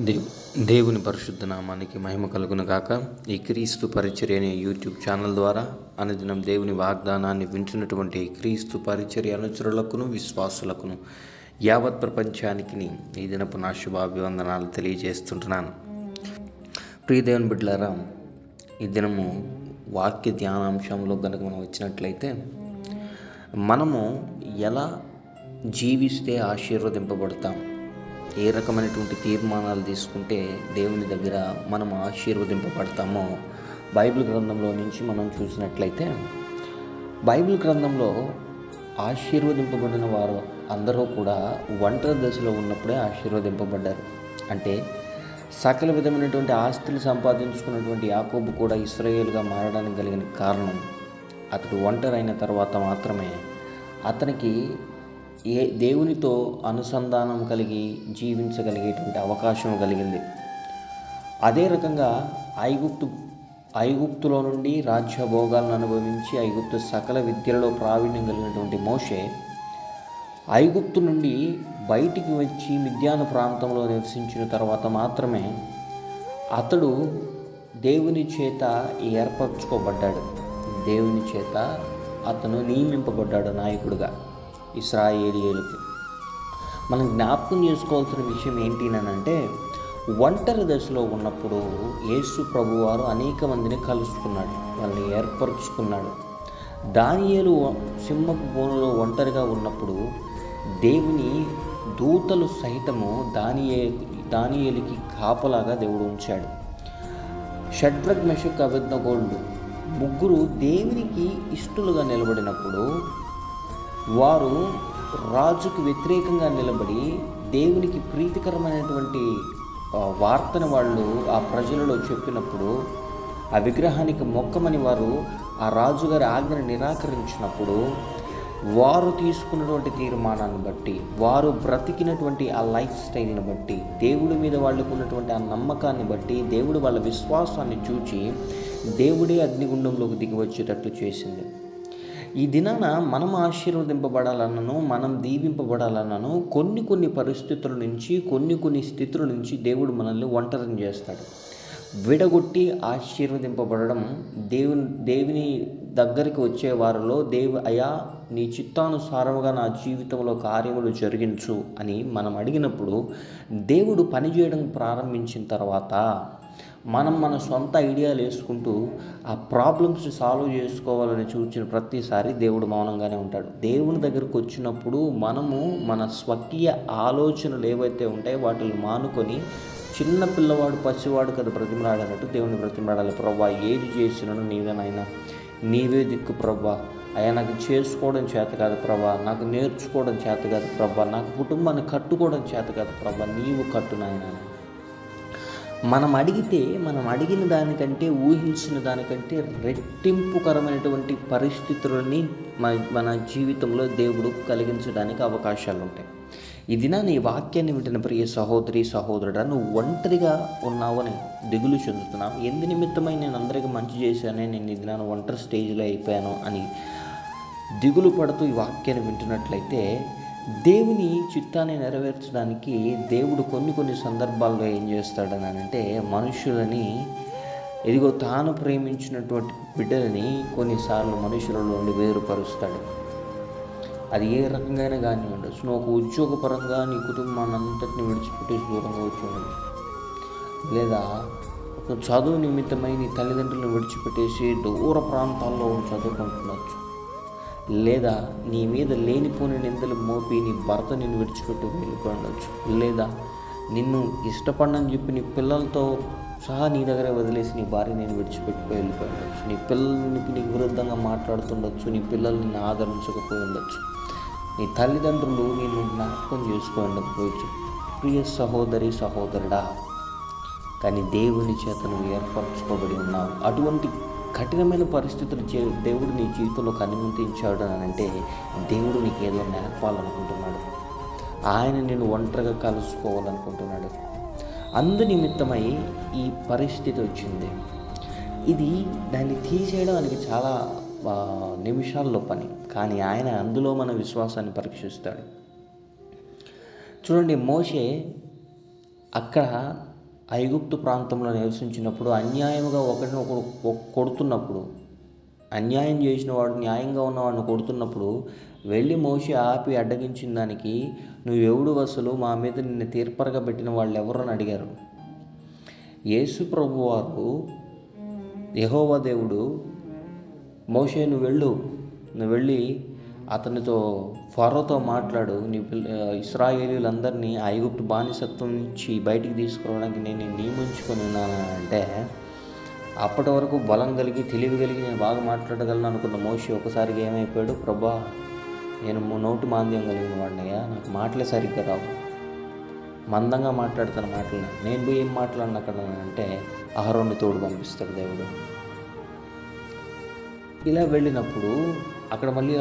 దేవు దేవుని పరిశుద్ధ నామానికి మహిమ కలుగును గాక. ఈ క్రీస్తు పరిచర్య అనే యూట్యూబ్ ఛానల్ ద్వారా అనుదినం దేవుని వాగ్దానాన్ని వింటున్నటువంటి క్రీస్తు పరిచర్య అనుచరులకును విశ్వాసులకును యావత్ ప్రపంచానికి ఈ దినపు నా శుభాభివందనాలు తెలియజేస్తుంటున్నాను. ప్రియ దేవుని బిడ్డలారా ఈ దినము వాక్య ధ్యానాంశంలో కనుక మనం వచ్చినట్లయితే మనము ఎలా జీవిస్తే ఆశీర్వదింపబడతాం? ఏ రకమైనటువంటి తీర్మానాలు తీసుకుంటే దేవుని దగ్గర మనం ఆశీర్వదింపబడతామో బైబిల్ గ్రంథంలో నుంచి మనం చూసినట్లయితే బైబిల్ గ్రంథంలో ఆశీర్వదింపబడిన వారు అందరూ కూడా ఒంటరి దశలో ఉన్నప్పుడే ఆశీర్వదింపబడ్డారు. అంటే సకల విధమైనటువంటి ఆస్తులు సంపాదించుకున్నటువంటి యాకోబు కూడా ఇస్రాయేల్గా మారడానికి కలిగిన కారణం అతడు ఒంటరి అయిన తర్వాత మాత్రమే అతనికి ఏ దేవునితో అనుసంధానం కలిగి జీవించగలిగేటువంటి అవకాశం కలిగింది. అదే రకంగా ఐగుప్తు ఐగుప్తులో నుండి రాజ్య భోగాలను అనుభవించి ఐగుప్తు సకల విద్యలలో ప్రావీణ్యం కలిగినటువంటి మోషే ఐగుప్తు నుండి బయటికి వచ్చి మిద్యాను ప్రాంతంలో నివసించిన తర్వాత మాత్రమే అతడు దేవుని చేత ఏర్పరచుకోబడ్డాడు. దేవుని చేత అతను నియమింపబడ్డాడు నాయకుడిగా. ఇస్రాయేలియలకి. మనం జ్ఞాపకం చేసుకోవాల్సిన విషయం ఏంటి అంటే ఒంటరి దశలో ఉన్నప్పుడు యేసు ప్రభువారు అనేక మందిని కలుసుకున్నాడు వాళ్ళని ఏర్పరచుకున్నాడు. దానియేలు సింహపు బోనులో ఒంటరిగా ఉన్నప్పుడు దేవుని దూతలు సహితము దానియే దానియేలికి కాపలాగా దేవుడు ఉంచాడు. షడ్రగ్ మెషక్ గోల్డ్ ముగ్గురు దేవునికి ఇష్టలుగా నిలబడినప్పుడు వారు రాజుకు వ్యతిరేకంగా నిలబడి దేవునికి ప్రీతికరమైనటువంటి వార్తను వాళ్ళు ఆ ప్రజలలో చెప్పినప్పుడు ఆ విగ్రహానికి మొక్కమని వారు ఆ రాజుగారి ఆజ్ఞను నిరాకరించినప్పుడు వారు తీసుకున్నటువంటి తీర్మానాన్ని బట్టి వారు బ్రతికినటువంటి ఆ లైఫ్ స్టైల్ని బట్టి దేవుడి మీద వాళ్ళకు ఉన్నటువంటి ఆ నమ్మకాన్ని బట్టి దేవుడు వాళ్ళ విశ్వాసాన్ని చూచి దేవుడే అగ్నిగుండంలోకి దిగి వచ్చేటట్లు చేసింది. ఈ దినాన మనం ఆశీర్వదింపబడాలన్నను మనం దీవింపబడాలన్నను కొన్ని కొన్ని పరిస్థితుల నుంచి కొన్ని కొన్ని స్థితుల నుంచి దేవుడు మనల్ని ఒంటరిని చేస్తాడు. విడగొట్టి ఆశీర్వదింపబడడం దేవుని దేవుని దగ్గరికి వచ్చే వారిలో దేవు అయా నీ చిత్తానుసారముగా నా జీవితంలో కార్యములు జరిగించు అని మనం అడిగినప్పుడు దేవుడు పనిచేయడం ప్రారంభించిన తర్వాత మనం మన సొంత ఐడియాలు వేసుకుంటూ ఆ ప్రాబ్లమ్స్ సాల్వ్ చేసుకోవాలని చూసిన ప్రతిసారి దేవుడు మౌనంగానే ఉంటాడు. దేవుని దగ్గరకు వచ్చినప్పుడు మనము మన స్వకీయ ఆలోచనలు ఏవైతే ఉంటాయో వాటిని మానుకొని చిన్న పిల్లవాడు పసివాడు కదా బ్రతిమలాడనట్టు దేవుని బ్రతిమలాడాలి. ప్రవ్వా ఏది చేసినను నీవేనైనా నీవే దిక్కు ప్రభా. అయ్యా నాకు చేసుకోవడం చేత కాదు ప్రభా. నాకు నేర్చుకోవడం చేత కాదు ప్రభా. నాకు కుటుంబాన్ని కట్టుకోవడం చేత కాదు ప్రభా. నీవు కట్టు నాయన. మనం అడిగితే మనం అడిగిన దానికంటే ఊహించిన దానికంటే రెట్టింపుకరమైనటువంటి పరిస్థితులని మన మన జీవితంలో దేవుడు కలిగించడానికి అవకాశాలు ఉంటాయి ఇది నా నీ వాక్యాన్ని వింటున్న ప్రియ సహోదరి సహోదరుడా నువ్వు ఒంటరిగా ఉన్నావని దిగులు చెందుతున్నావు. ఎందు నిమిత్తమై నేను అందరికీ మంచి చేశానే నేను ఇది నాను ఒంటరి స్టేజ్లో అయిపోయాను అని దిగులు పడుతూ ఈ వాక్యాన్ని వింటున్నట్లయితే దేవుని చిత్తాన్ని నెరవేర్చడానికి దేవుడు కొన్ని కొన్ని సందర్భాల్లో ఏం చేస్తాడని అంటే మనుషులని ఇదిగో తాను ప్రేమించినటువంటి బిడ్డలని కొన్నిసార్లు మనుషుల నుండి వేరుపరుస్తాడు. అది ఏ రకంగా కానీ ఉండొచ్చు. నువ్వు ఒక ఉద్యోగపరంగా నీ కుటుంబాన్ని అంతటిని విడిచిపెట్టేసి దూరంగా వచ్చి ఉండొచ్చు. లేదా ఒక చదువు నిమిత్తమై నీ తల్లిదండ్రులను విడిచిపెట్టేసి దూర ప్రాంతాల్లో చదువుకుంటుండొచ్చు. లేదా నీ మీద లేనిపోని నిందలు మోపి నీ భర్త నిన్ను విడిచిపెట్టి వెళ్ళిపోయి ఉండొచ్చు లేదా నిన్ను ఇష్టపడనని చెప్పి నీ పిల్లలతో సహా నీ దగ్గర వదిలేసి నీ భార్య నేను విడిచిపెట్టిపోయి వెళ్ళిపోయి ఉండొచ్చు నీ పిల్లలకి నీకు విరుద్ధంగా మాట్లాడుతుండొచ్చు. నీ పిల్లల్ని ఆదరించకపోయి ఉండొచ్చు నీ తల్లిదండ్రులు నేను జ్ఞాపకం చేసుకొని ఉండకపోవచ్చు ప్రియ సహోదరి సహోదరుడా కానీ దేవుని చేత నువ్వు ఏర్పరచుకోబడి ఉన్నావు. అటువంటి కఠినమైన పరిస్థితులు చే దేవుడు నీ జీవితంలో అనుమతించాడు అని అంటే దేవుడు నీకు ఏదో నేర్పాలనుకుంటున్నాడు. ఆయన నేను ఒంటరిగా కలుసుకోవాలనుకుంటున్నాడు. అందు నిమిత్తమై ఈ పరిస్థితి వచ్చింది. ఇది దాన్ని తీసేయడానికి చాలా నిమిషాల్లో పని. కానీ ఆయన అందులో మన విశ్వాసాన్ని పరీక్షిస్తాడు. చూడండి మోషే అక్కడ ఐగుప్తు ప్రాంతంలో నివసించినప్పుడు అన్యాయముగా ఒకరిని ఒకడు కొడుతున్నప్పుడు అన్యాయం చేసిన వాడు న్యాయంగా ఉన్నవాడిని కొడుతున్నప్పుడు వెళ్ళి మోసి ఆపి అడ్డగించిన దానికి నువ్వు ఎవడు వసలు? మా మీద నిన్ను తీర్పరగా పెట్టిన వాళ్ళు ఎవరు అని అడిగారు. యేసు ప్రభు వారు యహోవా దేవుడు మోషే నువ్వు వెళ్ళు నువ్వు వెళ్ళి అతనితో ఫరోతో మాట్లాడు నీ పిల్ల ఇస్రాయేలీలందరినీ ఐగుప్తు బానిసత్వం నుంచి బయటికి తీసుకురావడానికి నేను నియమించుకొని ఉన్నాను అంటే అప్పటి వరకు బలం కలిగి తెలివి కలిగి నేను బాగా మాట్లాడగలను అనుకున్న మోషి ఒకసారిగా ఏమైపోయాడు ప్రభా నేను నోటి మాంద్యం కలిగిన వాడినయ్యా నాకు మాటలే సరిగ్గా రావు. మందంగా మాట్లాడుతాను మాటలు నేను పోయి ఏం మాట్లాడిన అక్కడ అంటే అహరోని తోడు పంపిస్తాడు దేవుడు. ఇలా వెళ్ళినప్పుడు అక్కడ మళ్ళీ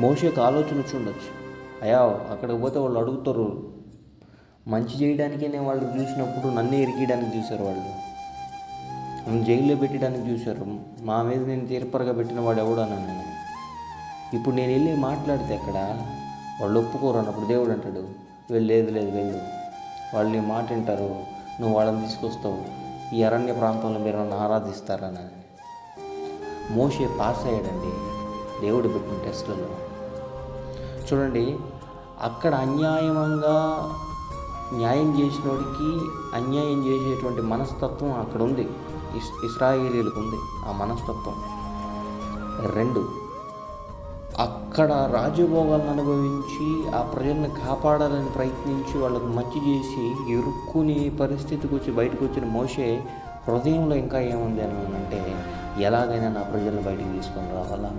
ఆ యొక్క ఆలోచన వచ్చి అయా అయ్యా అక్కడికి పోతే వాళ్ళు అడుగుతారు మంచి చేయడానికే నేను వాళ్ళు చూసినప్పుడు నన్నే ఇరికియడానికి చూశారు వాళ్ళు. నన్ను జైల్లో పెట్టడానికి చూశారు. మా మీద నేను తీర్పరగా పెట్టిన వాడు ఎవడన్నా నేను ఇప్పుడు నేను వెళ్ళి మాట్లాడితే అక్కడ వాళ్ళు ఒప్పుకోరు అన్నప్పుడు దేవుడు అంటాడు వెళ్ళు లేదు లేదు వెళ్ళు. వాళ్ళు నీ మాట వింటారు నువ్వు వాళ్ళని తీసుకొస్తావు. ఈ అరణ్య ప్రాంతంలో మీరు నన్ను ఆరాధిస్తారని. మోషే పాస్ అయ్యాడండి. దేవుడు పెట్టిన టెస్టులలో. చూడండి అక్కడ అన్యాయంగా న్యాయం చేసినోడికి అన్యాయం చేసేటువంటి మనస్తత్వం అక్కడ ఉంది. ఇస్ ఇస్రాయేలీలకు ఉంది ఆ మనస్తత్వం. రెండు అక్కడ రాజభోగాలను అనుభవించి ఆ ప్రజల్ని కాపాడాలని ప్రయత్నించి వాళ్ళకు మంచి చేసి ఇరుక్కుని పరిస్థితికి వచ్చి బయటకు వచ్చిన మోసే హృదయంలో ఇంకా ఏముంది అని అంటే ఎలాగైనా నా ప్రజలను బయటికి తీసుకొని రావాలా?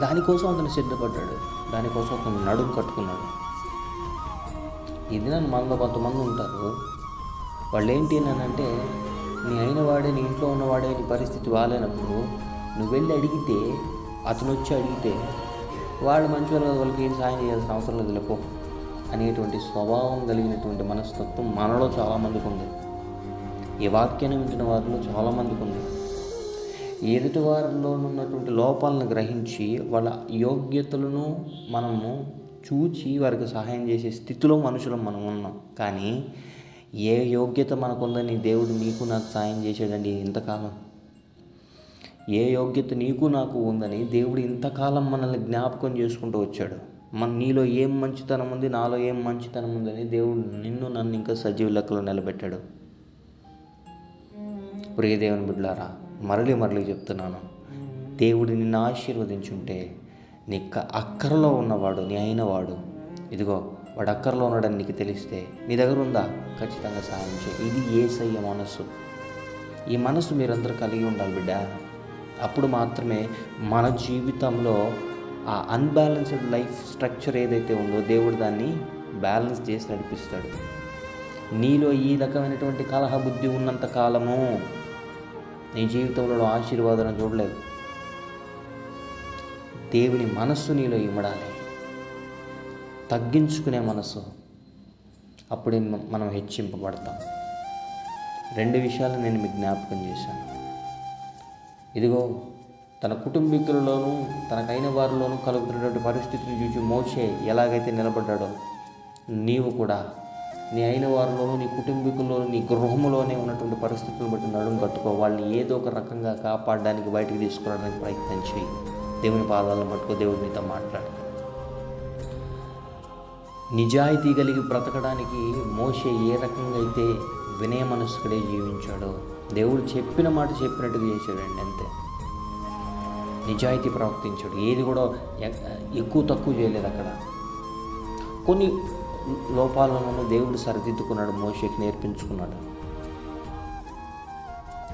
దానికోసం అతను సిద్ధపడ్డాడు. దానికోసం అతను నడుము కట్టుకున్నాడు. ఇది నన్ను మనలో కొంతమంది ఉంటారు. వాళ్ళు ఏంటి అని అంటే నీ అయిన వాడే నీ ఇంట్లో ఉన్నవాడే నీ పరిస్థితి బాగాలేనప్పుడు నువ్వు వెళ్ళి అడిగితే అతను వచ్చి అడిగితే వాళ్ళు మంచి వాళ్ళు వాళ్ళకి ఏం సాయం చేయాల్సిన అవసరం లేదు లేపో అనేటువంటి స్వభావం కలిగినటువంటి మనస్తత్వం మనలో చాలామందికి ఉంది ఈ వాక్యాన్ని వింటున్న వారిలో చాలామందికి ఉంది ఎదుటి వారిలో ఉన్నటువంటి లోపాలను గ్రహించి వాళ్ళ యోగ్యతలను మనము చూచి వారికి సహాయం చేసే స్థితిలో మనుషులం మనం ఉన్నాం. కానీ ఏ యోగ్యత మనకుందని దేవుడు నీకు నాకు సాయం చేశాడండి ఇంతకాలం? ఏ యోగ్యత నీకు నాకు ఉందని దేవుడు ఇంతకాలం మనల్ని జ్ఞాపకం చేసుకుంటూ వచ్చాడు. మన నీలో ఏం మంచితనం ఉంది నాలో ఏం మంచితనం ఉందని దేవుడు నిన్ను నన్ను ఇంకా సజీవ లెక్కలో నిలబెట్టాడు. ప్రియ దేవుని బిడ్డలారా మరలి మరలి చెప్తున్నాను. దేవుడు నిన్ను ఆశీర్వదించుంటే నీ అక్కరలో ఉన్నవాడు నీ అయినవాడు. ఇదిగో వాడు అక్కరలో ఉన్నాడని నీకు తెలిస్తే నీ దగ్గర ఉందా? ఖచ్చితంగా సహాయం చేయి. ఇది ఏసయ్య మనస్సు. ఈ మనసు మీరందరూ కలిగి ఉండాలి బిడ్డ. అప్పుడు మాత్రమే మన జీవితంలో ఆ అన్బ్యాలెన్స్డ్ లైఫ్ స్ట్రక్చర్ ఏదైతే ఉందో దేవుడు దాన్ని బ్యాలెన్స్ చేసి నడిపిస్తాడు. నీలో ఈ రకమైనటువంటి కలహ బుద్ధి ఉన్నంత కాలము నీ జీవితంలో ఆశీర్వాదం చూడలేదు. దేవుని మనస్సు నీలో ఇమ్మడాలి. తగ్గించుకునే మనసు అప్పుడే మనం హెచ్చింపబడతాం. రెండు విషయాలు నేను మీకు జ్ఞాపకం చేశాను. ఇదిగో తన కుటుంబీకులలోనూ తనకైన వారిలోనూ కలుగుతున్నటువంటి పరిస్థితిని చూసి మోసే ఎలాగైతే నిలబడ్డాడో నీవు కూడా నీ అయిన వారిలోనూ నీ కుటుంబీకుల్లోనూ నీ గృహంలోనే ఉన్నటువంటి పరిస్థితులను బట్టి నడుము కట్టుకో. వాళ్ళని ఏదో ఒక రకంగా కాపాడడానికి బయటికి తీసుకురావడానికి ప్రయత్నం చేయి దేవుని పాదాలను పట్టుకో దేవుడి మీతో మాట్లాడు. నిజాయితీ కలిగి బ్రతకడానికి మోసే ఏ రకంగా అయితే వినయ మనస్కుడే జీవించాడో దేవుడు చెప్పిన మాట చెప్పినట్టుగా చేశాడండి అంతే. నిజాయితీ ప్రవర్తించాడు. ఏది కూడా ఎ- ఎక్కువ తక్కువ చేయలేదు అక్కడ. కొన్ని లోపాలను దేవుడు సరిదిద్దుకున్నాడు మోషేకి నేర్పించుకున్నాడు.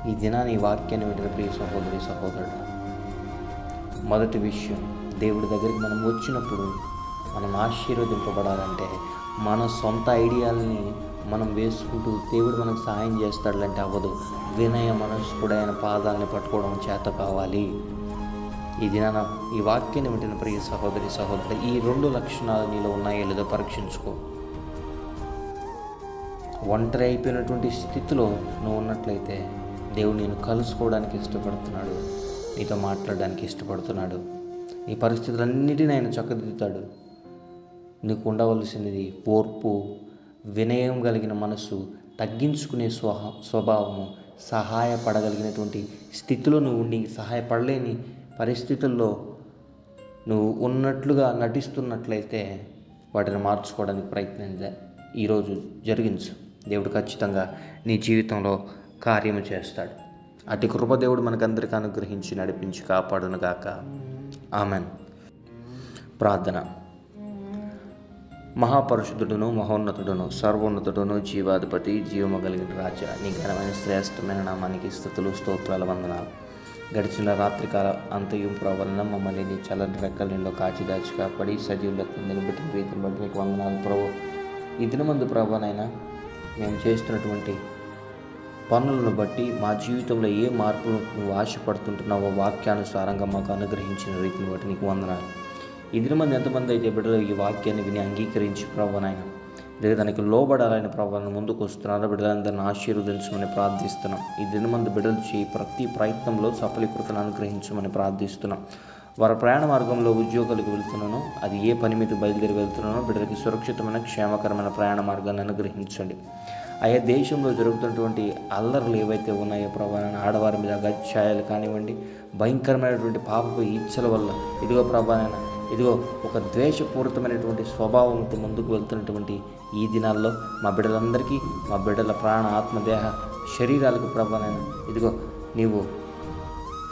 ఈ దినాన్ని ఈ వాక్యాన్ని వింటున్న ప్రియ సహోదరి సహోదరుడు మొదటి విషయం దేవుడి దగ్గరికి మనం వచ్చినప్పుడు మనం ఆశీర్వదింపబడాలంటే మన సొంత ఐడియాలని మనం వేసుకుంటూ దేవుడు మనకు సహాయం చేస్తాడంటే అవ్వదు. వినయ మనస్కుడైన పాదాలని పట్టుకోవడం చేత కావాలి. ఈ దినాన ఈ వాక్యాన్ని వింటున్న ప్రియ సహోదరి సహోదరు ఈ రెండు లక్షణాలు నీలో ఉన్నాయో లేదో పరీక్షించుకో. ఒంటరి అయిపోయినటువంటి స్థితిలో నువ్వు ఉన్నట్లయితే దేవుడు నేను కలుసుకోవడానికి ఇష్టపడుతున్నాడు నీతో మాట్లాడడానికి ఇష్టపడుతున్నాడు. నీ పరిస్థితులన్నిటిని ఆయన చక్కదిద్దుతాడు. నీకు ఉండవలసినది ఓర్పు వినయం కలిగిన మనసు తగ్గించుకునే స్వహ స్వభావము సహాయపడగలిగినటువంటి స్థితిలో నువ్వు ఉండి సహాయపడలేని పరిస్థితుల్లో నువ్వు ఉన్నట్లుగా నటిస్తున్నట్లయితే వాటిని మార్చుకోవడానికి ప్రయత్నం ఈరోజు జరిగించు. దేవుడు ఖచ్చితంగా నీ జీవితంలో కార్యము చేస్తాడు. అటు కృపదేవుడు మనకందరికీ అనుగ్రహించి నడిపించి కాపాడును గాక. ఆమెన్. ప్రార్థన. మహాపరిశుద్ధుడును మహోన్నతుడును సర్వోన్నతుడును జీవాధిపతి జీవము కలిగిన రాజా నీ ఘనమైన శ్రేష్టమైన నామానికి స్థుతులు స్తోత్రాల వందనాలు. గడిచిన రాత్రికాల అంతయం ప్రవలన మమ్మల్ని నీ చల్లని రెక్కల నిండా కాచి దాచి కాపాడి సజీవులకు నిలబెట్టిన రీతిని బట్టి నీకు వందనాలు. ప్రభు ఈ దినమందు ప్రభానైనా మేము చేస్తున్నటువంటి పనులను బట్టి మా జీవితంలో ఏ మార్పులు నువ్వు ఆశపడుతుంటున్నావో వాక్యానుసారంగా మాకు అనుగ్రహించిన రీతిని బట్టి నీకు వందనాలు. ఈ దినమంది ఎంతమంది అయితే బిడ్డలు ఈ వాక్యాన్ని విని అంగీకరించి ప్రభానైనా లేదా దానికి లోబడాలని ప్రభావం ముందుకు వస్తున్నారో. బిడ్డలందరిని ఆశీర్వదించమని ప్రార్థిస్తున్నాం. ఈ దినమందు బిడ్డలు చేయి ప్రతి ప్రయత్నంలో సఫలీకృతను అనుగ్రహించమని ప్రార్థిస్తున్నాం. వారి ప్రయాణ మార్గంలో ఉద్యోగాలకు వెళ్తున్నానో. అది ఏ పని మీద బయలుదేరి వెళ్తున్నానో బిడ్డలకి సురక్షితమైన క్షేమకరమైన ప్రయాణ మార్గాన్ని అనుగ్రహించండి. ఆయా దేశంలో జరుగుతున్నటువంటి అల్లర్లు ఏవైతే ఉన్నాయో ప్రభావాన్ని ఆడవారి మీద గచ్చాయాలు కానివ్వండి భయంకరమైనటువంటి పాపపు ఇచ్చల వల్ల. ఇదిగో ప్రభావైనా ఇదిగో ఒక ద్వేషపూరితమైనటువంటి స్వభావంతో ముందుకు వెళ్తున్నటువంటి ఈ దినాల్లో మా బిడ్డలందరికీ మా బిడ్డల ప్రాణ ఆత్మదేహ శరీరాలకు ప్రభానైనా ఇదిగో నీవు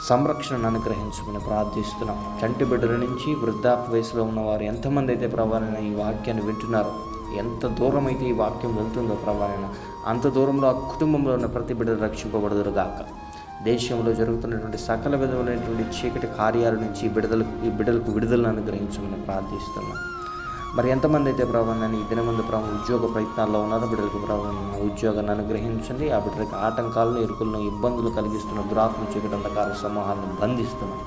సంరక్షణను అనుగ్రహించుకుని ప్రార్థిస్తున్నాం. చంటి బిడ్డల నుంచి వృద్ధాప్య వయసులో ఉన్నవారు ఎంతమంది అయితే ప్రభావైనా ఈ వాక్యాన్ని వింటున్నారో ఎంత దూరం అయితే ఈ వాక్యం వెళ్తుందో ప్రభావైనా అంత దూరంలో ఆ కుటుంబంలో ఉన్న ప్రతి బిడ్డలు రక్షింపబడదురుగాక. దేశంలో జరుగుతున్నటువంటి సకల విధములైనటువంటి చీకటి కార్యాల నుంచి బిడ్డలకు ఈ బిడ్డలకు విడుదలను అనుగ్రహించమని ప్రార్థిస్తున్నాం. మరి ఎంతమంది అయితే ప్రభావాన్ని ఈ దినమంది ప్రభావం ఉద్యోగ ప్రయత్నాల్లో ఉన్నారో బిడ్డలకు ప్రభావం ఉద్యోగాన్ని అనుగ్రహించండి. ఆ బిడ్డలకు ఆటంకాలను ఇరుకులను ఇబ్బందులు కలిగిస్తున్న దురాత్మ చీకటి అంధకార సమూహాలను బంధిస్తున్నాం.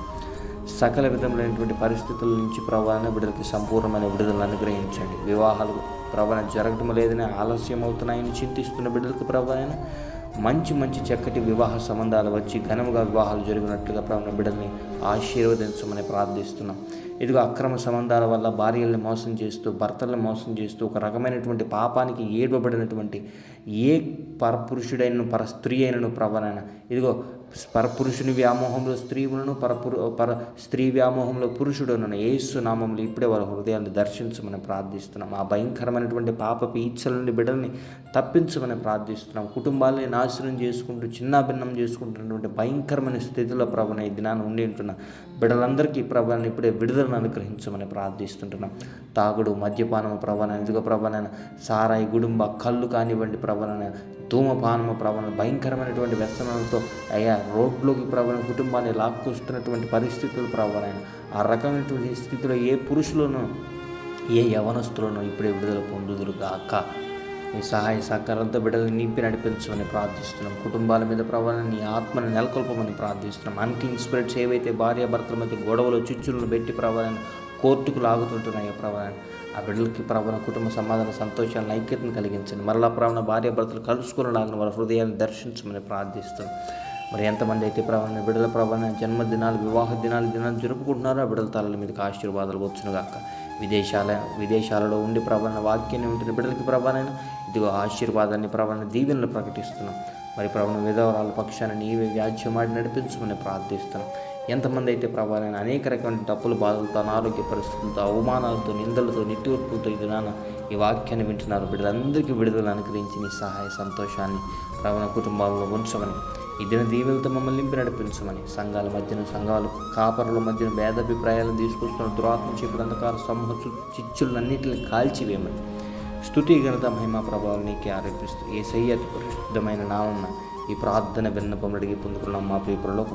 సకల విధములైనటువంటి పరిస్థితుల నుంచి ప్రభావాన్ని బిడ్డలకి సంపూర్ణమైన విడుదలను అనుగ్రహించండి. వివాహాలు ప్రభావం జరగటం లేదని ఆలస్యం అవుతున్నాయని చింతిస్తున్న బిడ్డలకు ప్రభావం మంచి మంచి చక్కటి వివాహ సంబంధాలు వచ్చి ఘనముగా వివాహాలు జరిగినట్లుగా ప్రభుత్వ బిడ్డల్ని ఆశీర్వదించమని ప్రార్థిస్తున్నాం. ఇదిగో అక్రమ సంబంధాల వల్ల భార్యల్ని మోసం చేస్తూ భర్తలను మోసం చేస్తూ ఒక రకమైనటువంటి పాపానికి ఏడవబడినటువంటి ఏ పరపురుషుడైన పర స్త్రీ అయినను ప్రభానైనా ఇదిగో పరపురుషుని వ్యామోహంలో స్త్రీలను పరపురు పర స్త్రీ వ్యామోహంలో పురుషుడును ఏసు నామంలో ఇప్పుడే వారి హృదయాన్ని దర్శించమని ప్రార్థిస్తున్నాం. ఆ భయంకరమైనటువంటి పాప ఈచ్చల నుండి బిడ్డల్ని తప్పించమని ప్రార్థిస్తున్నాం. కుటుంబాలని నాశనం చేసుకుంటూ చిన్నాభిన్నం చేసుకుంటున్నటువంటి భయంకరమైన స్థితిలో ప్రభన ఈ దినాన్ని ఉండి ఉంటున్న బిడ్డలందరికీ ప్రభాని ఇప్పుడే విడుదలను అనుగ్రహించమని ప్రార్థిస్తుంటున్నాం. తాగుడు మద్యపానము ప్రభాన ఎందుకు ప్రభాన సారాయి గుడుంబ కళ్ళు కానివ్వండి ప్రభాన ధూమపానము ప్రవణ భయంకరమైనటువంటి వ్యసనాలతో అయ్యా రోడ్లోకి ప్రవణ కుటుంబాన్ని లాక్కొస్తున్నటువంటి పరిస్థితులు ప్రవణ ఆ రకమైనటువంటి స్థితిలో ఏ పురుషులను ఏ యవనస్తులను ఇప్పుడే విడుదల పొందుదురుగాక నీ సహాయ సహకారంతో బిడ్డలు నింపి నడిపించమని ప్రార్థిస్తున్నాం. కుటుంబాల మీద ప్రభావం నీ ఆత్మను నెలకొల్పమని ప్రార్థిస్తున్నాం. అన్కింగ్ స్పిరిట్స్ ఏవైతే భార్యాభర్తల మధ్య గొడవలు చిచ్చులను పెట్టి ప్రభావాన్ని కోర్టుకు లాగుతుంటున్నాయో ప్రభావాన్ని ఆ బిడ్డలకి ప్రవణ కుటుంబ సమాధాన సంతోషాలను ఐక్యతను కలిగించండి. మరలా ప్రవణ భార్యాభర్తలు కలుసుకునేలాగా వారి హృదయాన్ని దర్శించమని ప్రార్థిస్తాం మరి ఎంతమంది అయితే ప్రవణ బిడ్డల ప్రవణ జన్మదినాలు వివాహ దినాలు దినాలు జరుపుకుంటున్నారో ఆ బిడ్డల తలల మీదకి ఆశీర్వాదాలు వచ్చునుగాక. విదేశాల విదేశాలలో ఉండి ప్రవణ వాక్యాన్ని ఉంటున్న బిడ్డలకి ప్రభానైనా ఇదిగో ఆశీర్వాదాన్ని ప్రవణ దీవెనలు ప్రకటిస్తున్నాం. మరి ప్రవణ విధవరాల పక్షాన్ని నీవే వ్యాజ్యమాడి నడిపించమని ప్రార్థిస్తున్నాం. ఎంతమంది అయితే ప్రభావం అనేక రకమైన డబ్బులు బాధలతో అనారోగ్య పరిస్థితులతో అవమానాలతో నిందలతో నిట్టూర్పులతో ఇదినాన ఈ వాక్యాన్ని వింటున్నారు బిడ్డలందరికీ విడుదల అనుగ్రహించి నీ సహాయ సంతోషాన్ని ప్రవణ కుటుంబాల్లో ఉంచమని ఇదిన దీవెలతో మమ్మల్ని నింపి నడిపించమని సంఘాల మధ్యన సంఘాలు కాపరుల మధ్యన భేదాభిప్రాయాలను తీసుకొస్తున్న దురాత్మ చీపుడు అంధకార సమూహ చిచ్చులన్నింటిని కాల్చివేయమని స్థుతి ఘనత మహిమ ప్రభావం నీకే ఆరోపిస్తూ ఏ సయ్య అతి పరిశుద్ధమైన నామన్న ఈ ప్రార్థన విన్నపం అడిగి పొందుకున్నాం. మా పేపర్లో ఒక